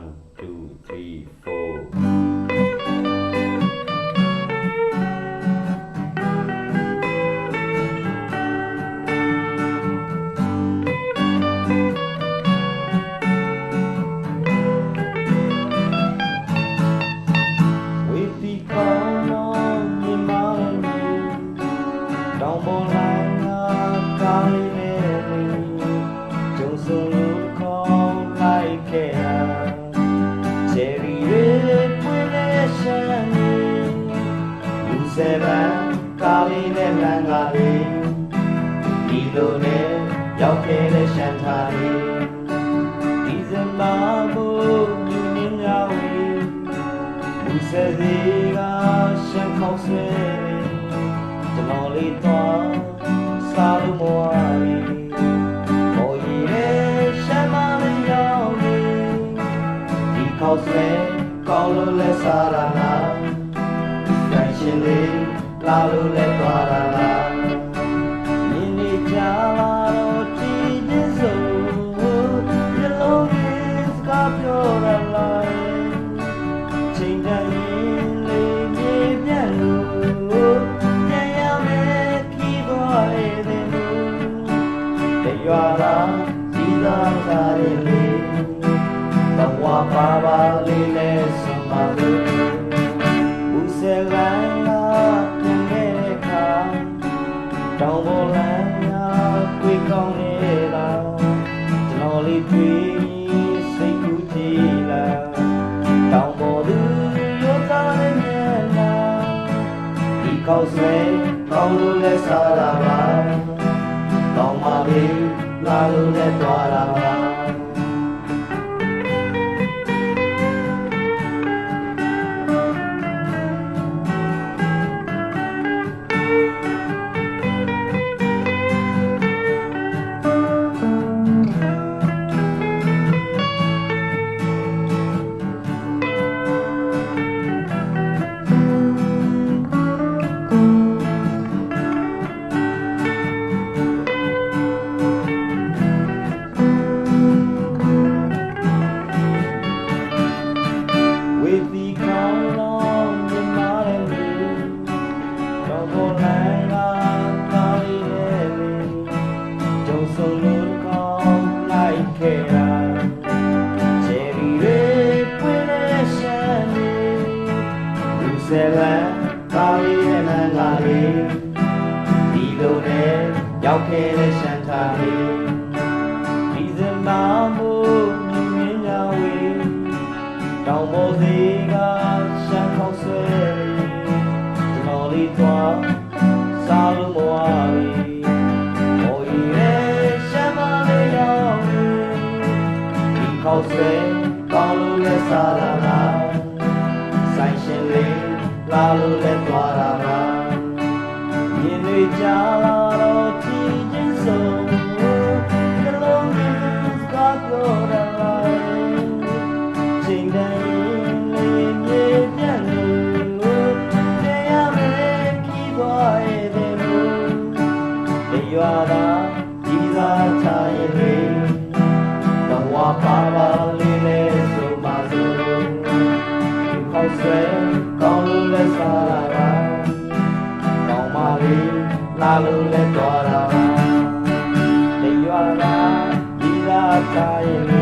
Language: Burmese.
One, two, three, four. ဝေတီကောင်း ယ်ရီရဲ့ပွင့်တဲ့ရှမ်းနေလူစဲပန်းကားလေးနဲ့လမ်းကားလေးဒီလိုနဲ့ရောက်ခဲ့တဲ့ရှမ်းသားလေးဒီဇင်ဘာမို့မြူနေငါဝေးလူစဲစီကရှမ်းခေါက်ဆွဲကျွန်တော်လေးတော့ ဒီခေါက်ဆွဲကောင်းလို့လဲစားရလားတိုင်းရှင်လေးလာလို့လဲသွားရလားမြင်နေကြလာတော့ကြည်ခြင်းစို့မျက်လုံးကြီးစကားပြောရလားချိန်တိုင်းလေးမြေပြန့်လို့ပြန်ရမယ်ခီးသွားရတဲ့လူတရွာလာစီသာစားရလေဘဝပါပါလေးနဲ့စမလို့ ဘူးစလန်လာပြန်ခဲ့တဲ့ခါတောင်ပေါ်လမ်းများတွေ့ကောင်းနေလားကျွန်တော်လေးတွေ့စိတ်ကူးကြည့်လားတောင်ပေါ်သူရောသားရဲ့မျက်နှာဒီကောက်ဆွဲကောင်း ခဲ့တာချယ်ရီလေးပွင့်တဲ့ရှမ်းလေးလူစဲလန်ကားလေးနဲ့မန်ကားလေးဒီလိုနဲ့ရောက်ခဲ့တဲ့ရှမ်းသားလေးဒီဇင်ဘာမို့မြင်မြင်ညာဝေးတောင်ပေါ်စီကရှမ်းခေါက်ဆွဲကျွန်တော်လေးသွားစားလို့မဝရီ ဒီခေါက်ဆွဲကောင်းလို့လဲစားတာလားဆိုင်ရှင်လေးလာလို့လဲသွားတာလားမြ လေလာလို့လဲသွားတာပါတရွာလာဒီသာတိုင်းဘဝပါပါ